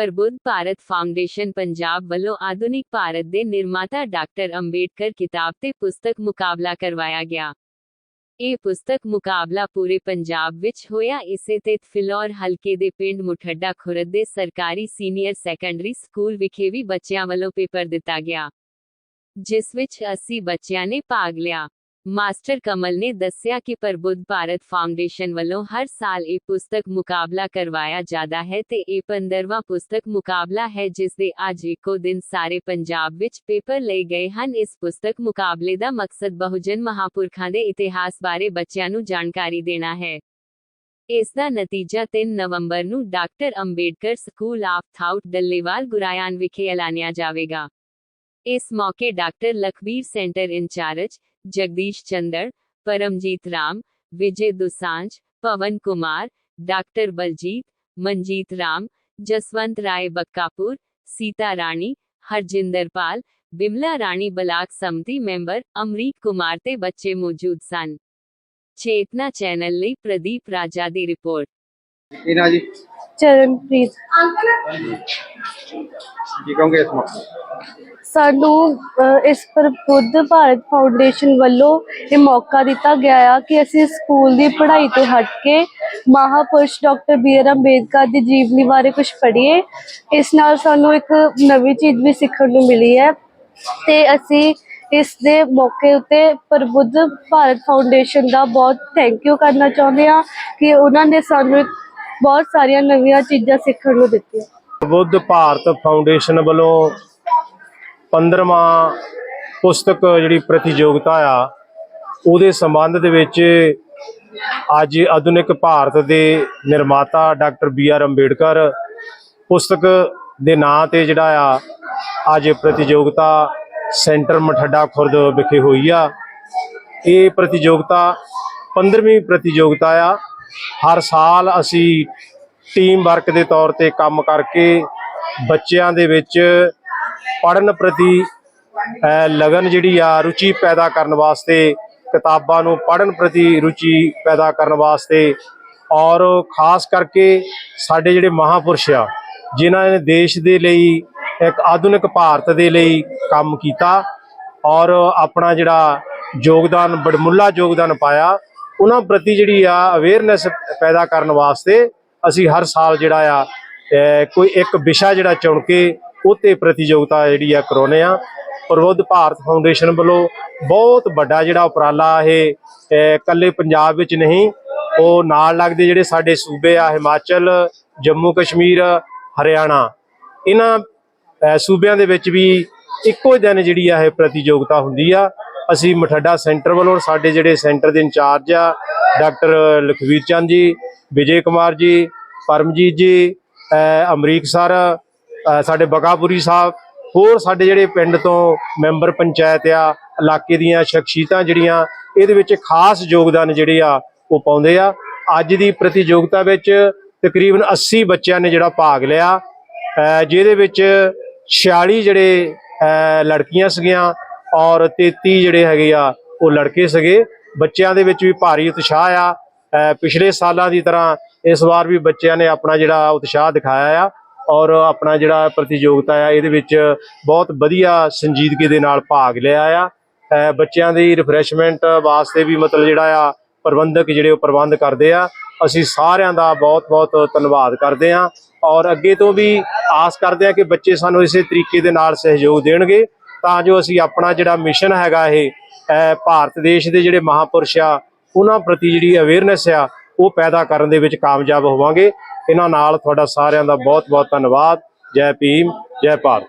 ਪ੍ਰਬੁੱਧ Bharat foundation Punjab ਵੱਲੋਂ ਆਧੁਨਿਕ ਭਾਰਤ ਦੇ ਨਿਰਮਾਤਾ ਡਾਕਟਰ ਅੰਬੇਡਕਰ ਕਿਤਾਬ ਤੇ ਪੁਸਤਕ ਮੁਕਾਬਲਾ ਕਰਵਾਇਆ ਗਿਆ। ਇਹ ਪੁਸਤਕ ਮੁਕਾਬਲਾ ਪੂਰੇ ਪੰਜਾਬ ਵਿੱਚ ਹੋਇਆ। ਇਸੇ ਤੇ ਫਿਲੌਰ ਹਲਕੇ ਦੇ ਪਿੰਡ ਮੁਠੱਡਾ ਖੁਰਦ ਦੇ ਸਰਕਾਰੀ ਸੀਨੀਅਰ ਸੈਕੰਡਰੀ ਸਕੂਲ ਵਿਖੇ ਵੀ ਬੱਚਿਆਂ ਵੱਲੋਂ ਪੇਪਰ ਦਿੱਤਾ ਗਿਆ, ਜਿਸ ਵਿੱਚ 80 ਬੱਚਿਆਂ ਨੇ ਭਾਗ ਲਿਆ। ਮਾਸਟਰ ਕਮਲ ਨੇ ਦੱਸਿਆ ਕਿ ਪ੍ਰਬੁੱਧ ਭਾਰਤ ਫਾਊਂਡੇਸ਼ਨ ਵੱਲੋਂ ਹਰ ਸਾਲ ਇਹ ਪੁਸਤਕ ਮੁਕਾਬਲਾ ਕਰਵਾਇਆ ਜਾਂਦਾ ਹੈ ਤੇ ਇਹ 15ਵਾਂ ਪੁਸਤਕ ਮੁਕਾਬਲਾ ਹੈ ਜਿਸ ਦੇ ਅੱਜ ਇੱਕੋ ਦਿਨ ਸਾਰੇ ਪੰਜਾਬ ਵਿੱਚ ਪੇਪਰ ਲਏ ਗਏ ਹਨ। ਇਸ ਪੁਸਤਕ ਮੁਕਾਬਲੇ ਦਾ ਮਕਸਦ ਬਹੁਜਨ ਮਹਾਪੁਰਖਾਂ ਦੇ ਇਤਿਹਾਸ ਬਾਰੇ ਬੱਚਿਆਂ ਨੂੰ ਜਾਣਕਾਰੀ ਦੇਣਾ ਹੈ। ਇਸ ਦਾ ਨਤੀਜਾ 3 ਨਵੰਬਰ ਨੂੰ doctor Ambedkar school of thought Dallewal Guraiyan ਵਿਖੇ ਐਲਾਨਿਆ ਜਾਵੇਗਾ। ਇਸ ਮੌਕੇ doctor Lakhbir centre incharge Jagdish Chander Paramjit Ram Vijay Dusanjh Pawan Kumar doctor Baljit Manjit Ram Jaswant Rai Bakkapur Sita Rani Harjinder Pal Bimla Rani block ਸਮਤੀ member Amrik Kumar ਤੇ ਬੱਚੇ ਮੌਜੂਦ ਸਨ ਚੇਤਨਾ channel ਲਈ ਪ੍ਰਦੀਪ ਰਾਜਾ ਦੀ ਰਿਪੋਰਟ ਕੀ ਨਾ ਜੀ ਚਰਨਪ੍ਰੀਤ ਕੀ ਕਹੋਗੇ ਇਸ ਮੌਕੇ ਸਾਨੂੰ ਇਸ ਪ੍ਰਬੁੱਧ ਭਾਰਤ ਫਾਊਂਡੇਸ਼ਨ ਵੱਲੋਂ ਇਹ ਮੌਕਾ ਦਿੱਤਾ ਗਿਆ ਆ ਕਿ ਅਸੀਂ ਸਕੂਲ ਦੀ ਪੜ੍ਹਾਈ ਤੋਂ ਹਟ ਕੇ ਮਹਾਪੁਰਸ਼ ਡਾਕਟਰ ਬੀ ਆਰ ਅੰਬੇਦਕਰ ਦੀ ਜੀਵਨੀ ਬਾਰੇ ਕੁਝ ਪੜ੍ਹੀਏ। ਇਸ ਨਾਲ ਸਾਨੂੰ ਇੱਕ ਨਵੀਂ ਚੀਜ਼ ਵੀ ਸਿੱਖਣ ਨੂੰ ਮਿਲੀ ਹੈ ਤੇ ਅਸੀਂ ਇਸ ਦੇ ਮੌਕੇ ਉੱਤੇ ਪ੍ਰਬੁੱਧ ਭਾਰਤ ਫਾਊਂਡੇਸ਼ਨ ਦਾ ਬਹੁਤ ਥੈਂਕ ਯੂ ਕਰਨਾ ਚਾਹੁੰਦੇ ਹਾਂ ਕਿ ਉਹਨਾਂ ਨੇ ਸਾਨੂੰ ਇੱਕ ਬਹੁਤ ਸਾਰੀਆਂ ਨਵੀਆਂ ਚੀਜ਼ਾਂ ਸਿੱਖਣ ਨੂੰ ਦਿੱਤੀਆਂ। ਬੁੱਧ ਭਾਰਤ ਫਾਊਂਡੇਸ਼ਨ ਵੱਲੋਂ 15ਵਾਂ ਪੁਸਤਕ ਜਿਹੜੀ ਪ੍ਰਤੀਯੋਗਤਾ ਆ, ਉਹਦੇ ਸੰਬੰਧ ਦੇ ਵਿੱਚ ਅੱਜ ਆਧੁਨਿਕ ਭਾਰਤ ਦੇ ਨਿਰਮਾਤਾ ਡਾਕਟਰ ਬੀ ਆਰ ਅੰਬੇਡਕਰ ਪੁਸਤਕ ਦੇ ਨਾਂ ਤੇ ਜਿਹੜਾ ਆ, ਅੱਜ ਪ੍ਰਤੀਯੋਗਤਾ ਸੈਂਟਰ ਮਠੱਡਾ ਖੁਰਦ ਵਿਖੇ ਹੋਈ ਆ। ਇਹ ਪ੍ਰਤੀਯੋਗਤਾ 15ਵੀਂ ਪ੍ਰਤੀਯੋਗਤਾ ਆ। ਹਰ ਸਾਲ ਅਸੀਂ ਟੀਮ ਵਰਕ ਦੇ ਤੌਰ ਤੇ ਕੰਮ ਕਰਕੇ ਬੱਚਿਆਂ ਦੇ ਵਿੱਚ ਪੜਨ ਪ੍ਰਤੀ ਲਗਨ ਜਿਹੜੀ ਆ, ਰੁਚੀ ਪੈਦਾ ਕਰਨ ਵਾਸਤੇ, ਕਿਤਾਬਾਂ ਨੂੰ ਪੜਨ ਪ੍ਰਤੀ ਰੁਚੀ ਪੈਦਾ ਕਰਨ ਵਾਸਤੇ ਔਰ ਖਾਸ ਕਰਕੇ ਸਾਡੇ ਜਿਹੜੇ ਮਹਾਪੁਰਸ਼ ਆ, ਜਿਨ੍ਹਾਂ ਨੇ ਦੇਸ਼ ਦੇ ਲਈ ਇੱਕ ਆਧੁਨਿਕ ਭਾਰਤ ਦੇ ਲਈ ਕੰਮ ਕੀਤਾ ਔਰ ਆਪਣਾ ਜਿਹੜਾ ਯੋਗਦਾਨ, ਬੜਮੁੱਲਾ ਯੋਗਦਾਨ ਪਾਇਆ, ਉਹਨਾਂ ਪ੍ਰਤੀ ਜਿਹੜੀ ਆ ਅਵੇਅਰਨੈਸ ਪੈਦਾ ਕਰਨ ਵਾਸਤੇ ਅਸੀਂ ਹਰ ਸਾਲ ਜਿਹੜਾ ਆ ਕੋਈ ਇੱਕ ਵਿਸ਼ਾ ਜਿਹੜਾ ਚੁਣ ਕੇ ਉਹ ਤੇ ਪ੍ਰਤੀਯੋਗਤਾ ਜਿਹੜੀ ਆ ਕਰਾਉਂਦੇ ਆ। ਪ੍ਰਬੁੱਧ ਭਾਰਤ ਫਾਊਂਡੇਸ਼ਨ ਵੱਲੋਂ ਬਹੁਤ ਵੱਡਾ ਜਿਹੜਾ ਉਪਰਾਲਾ ਇਹ, ਅਹ, ਇਕੱਲੇ ਪੰਜਾਬ ਵਿੱਚ ਨਹੀਂ, ਉਹ ਨਾਲ ਲੱਗਦੇ ਜਿਹੜੇ ਸਾਡੇ ਸੂਬੇ ਆ ਹਿਮਾਚਲ, ਜੰਮੂ ਕਸ਼ਮੀਰ, ਹਰਿਆਣਾ। ਇਹਨਾਂ ਸੂਬਿਆਂ ਦੇ ਵਿੱਚ ਵੀ ਇੱਕੋ ਦਿਨ ਜਿਹੜੀ ਆ ਇਹ ਪ੍ਰਤੀਯੋਗਤਾ ਹੁੰਦੀ ਆ। ਅਸੀਂ ਮਠੱਡਾ ਸੈਂਟਰ ਵੱਲੋਂ ਸਾਡੇ ਜਿਹੜੇ ਸੈਂਟਰ ਦੇ ਇੰਚਾਰਜ ਆ, ਡਾਕਟਰ ਲਖਵੀਰ ਚੰਦ ਜੀ, ਵਿਜੇ ਕੁਮਾਰ ਜੀ, ਪਰਮਜੀਤ ਜੀ ਅਮਰੀਕ ਸਰ ਸਾਡੇ ਬਕਾਪੁਰੀ ਸਾਹਿਬ, ਹੋਰ ਸਾਡੇ ਜਿਹੜੇ ਪਿੰਡ ਤੋਂ ਮੈਂਬਰ ਪੰਚਾਇਤ ਆ, ਇਲਾਕੇ ਦੀਆਂ ਸ਼ਖਸੀਅਤਾਂ ਜਿਹੜੀਆਂ, ਇਹਦੇ ਵਿੱਚ ਖਾਸ ਯੋਗਦਾਨ ਜਿਹੜੇ ਆ, ਉਹ ਪਾਉਂਦੇ ਆ। ਅੱਜ ਦੀ ਪ੍ਰਤੀਯੋਗਤਾ ਵਿੱਚ ਤਕਰੀਬਨ 80 ਬੱਚਿਆਂ ਨੇ ਜਿਹੜਾ ਭਾਗ ਲਿਆ। ਜਿਹਦੇ ਵਿੱਚ 46 ਜਿਹੜੇ ਲੜਕੀਆਂ ਸੀਗੀਆਂ ਔਰ 33 ਜਿਹੜੇ ਹੈਗੇ ਆ, ਉਹ ਲੜਕੇ ਸੀਗੇ। ਬੱਚਿਆਂ ਦੇ ਵਿੱਚ ਵੀ ਭਾਰੀ ਉਤਸ਼ਾਹ ਆ। ਪਿਛਲੇ ਸਾਲਾਂ ਦੀ ਤਰ੍ਹਾਂ ਇਸ ਵਾਰ ਵੀ ਬੱਚਿਆਂ ਨੇ ਆਪਣਾ ਜਿਹੜਾ ਉਤਸ਼ਾਹ ਦਿਖਾਇਆ ਆ। ਔਰ ਆਪਣਾ ਜਿਹੜਾ ਪ੍ਰਤੀਯੋਗਤਾ ਆ, ਇਹਦੇ ਵਿੱਚ ਬਹੁਤ ਵਧੀਆ ਸੰਜੀਦਗੀ ਦੇ ਨਾਲ ਭਾਗ ਲਿਆ ਆ। ਬੱਚਿਆਂ ਦੀ ਰਿਫਰੈਸ਼ਮੈਂਟ ਵਾਸਤੇ ਵੀ ਮਤਲਬ ਜਿਹੜਾ ਆ, ਪ੍ਰਬੰਧਕ ਜਿਹੜੇ ਉਹ ਪ੍ਰਬੰਧ ਕਰਦੇ ਆ। ਅਸੀਂ ਸਾਰਿਆਂ ਦਾ ਬਹੁਤ-ਬਹੁਤ ਧੰਨਵਾਦ ਕਰਦੇ ਆ। ਔਰ ਅੱਗੇ ਤੋਂ ਵੀ ਆਸ ਕਰਦੇ ਆ ਕਿ ਬੱਚੇ ਸਾਨੂੰ ਇਸੇ ਤਰੀਕੇ ਦੇ ਨਾਲ ਸਹਿਯੋਗ ਦੇਣਗੇ, ਤਾਂ ਜੋ ਅਸੀਂ ਆਪਣਾ ਜਿਹੜਾ ਮਿਸ਼ਨ ਹੈਗਾ ਇਹ ਭਾਰਤ ਦੇਸ਼ ਦੇ ਜਿਹੜੇ ਮਹਾਪੁਰਸ਼ ਆ, ਉਹਨਾਂ ਪ੍ਰਤੀ ਜਿਹੜੀ ਅਵੇਅਰਨੈਸ ਆ, ਉਹ ਪੈਦਾ ਕਰਨ ਦੇ ਵਿੱਚ ਕਾਮਯਾਬ ਹੋਵਾਂਗੇ। ਇਹਨਾਂ ਨਾਲ ਤੁਹਾਡਾ ਸਾਰਿਆਂ ਦਾ ਬਹੁਤ-ਬਹੁਤ ਧੰਨਵਾਦ। ਜੈ ਭੀਮ ਜੈ ਭਾਰਤ।